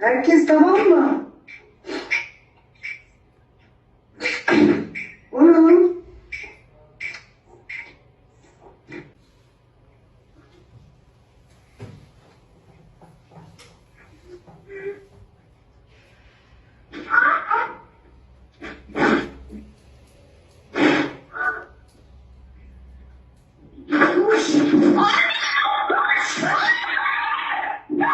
Herkes tamam mı? O ne lan?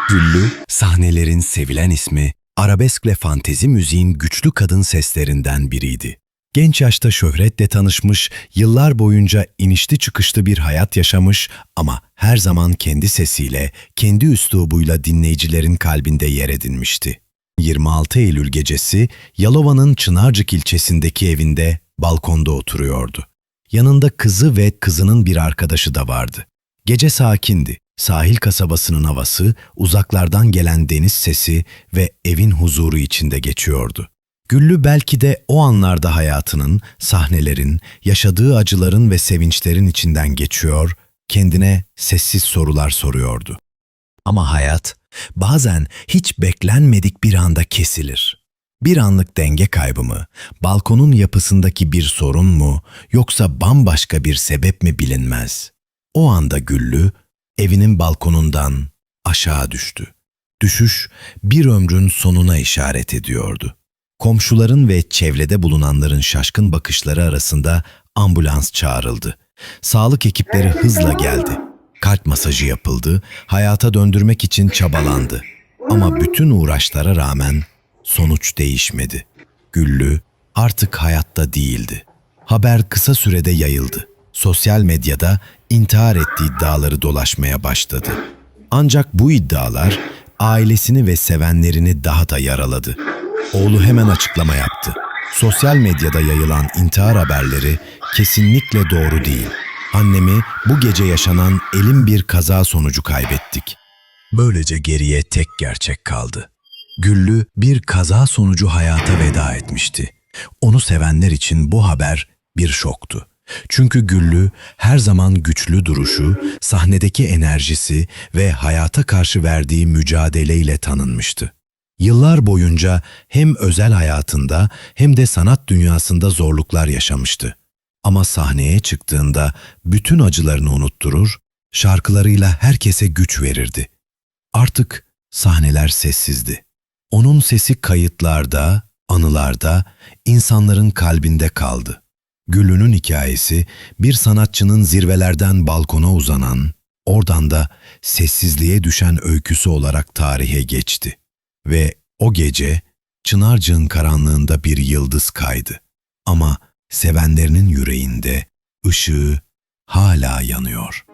Güllü, sahnelerin sevilen ismi, arabesk ve fantezi müziğin güçlü kadın seslerinden biriydi. Genç yaşta şöhretle tanışmış, yıllar boyunca inişli çıkışlı bir hayat yaşamış ama her zaman kendi sesiyle, kendi üslubuyla dinleyicilerin kalbinde yer edinmişti. 26 Eylül gecesi Yalova'nın Çınarcık ilçesindeki evinde balkonda oturuyordu. Yanında kızı ve kızının bir arkadaşı da vardı. Gece sakindi. Sahil kasabasının havası, uzaklardan gelen deniz sesi ve evin huzuru içinde geçiyordu. Güllü belki de o anlarda hayatının, sahnelerin, yaşadığı acıların ve sevinçlerin içinden geçiyor, kendine sessiz sorular soruyordu. Ama hayat bazen hiç beklenmedik bir anda kesilir. Bir anlık denge kaybı mı, balkonun yapısındaki bir sorun mu, yoksa bambaşka bir sebep mi bilinmez. O anda Güllü, evinin balkonundan aşağı düştü. Düşüş bir ömrün sonuna işaret ediyordu. Komşuların ve çevrede bulunanların şaşkın bakışları arasında ambulans çağrıldı. Sağlık ekipleri hızla geldi. Kalp masajı yapıldı, hayata döndürmek için çabalandı. Ama bütün uğraşlara rağmen sonuç değişmedi. Güllü artık hayatta değildi. Haber kısa sürede yayıldı. Sosyal medyada intihar ettiği iddiaları dolaşmaya başladı. Ancak bu iddialar ailesini ve sevenlerini daha da yaraladı. Oğlu hemen açıklama yaptı. Sosyal medyada yayılan intihar haberleri kesinlikle doğru değil. Annemi bu gece yaşanan elim bir kaza sonucu kaybettik. Böylece geriye tek gerçek kaldı. Güllü bir kaza sonucu hayata veda etmişti. Onu sevenler için bu haber bir şoktu. Çünkü Güllü her zaman güçlü duruşu, sahnedeki enerjisi ve hayata karşı verdiği mücadeleyle tanınmıştı. Yıllar boyunca hem özel hayatında hem de sanat dünyasında zorluklar yaşamıştı. Ama sahneye çıktığında bütün acılarını unutturur, şarkılarıyla herkese güç verirdi. Artık sahneler sessizdi. Onun sesi kayıtlarda, anılarda, insanların kalbinde kaldı. Güllü'nün hikayesi bir sanatçının zirvelerden balkona uzanan, oradan da sessizliğe düşen öyküsü olarak tarihe geçti. Ve o gece Çınarcık'ın karanlığında bir yıldız kaydı. Ama sevenlerinin yüreğinde ışığı hala yanıyor.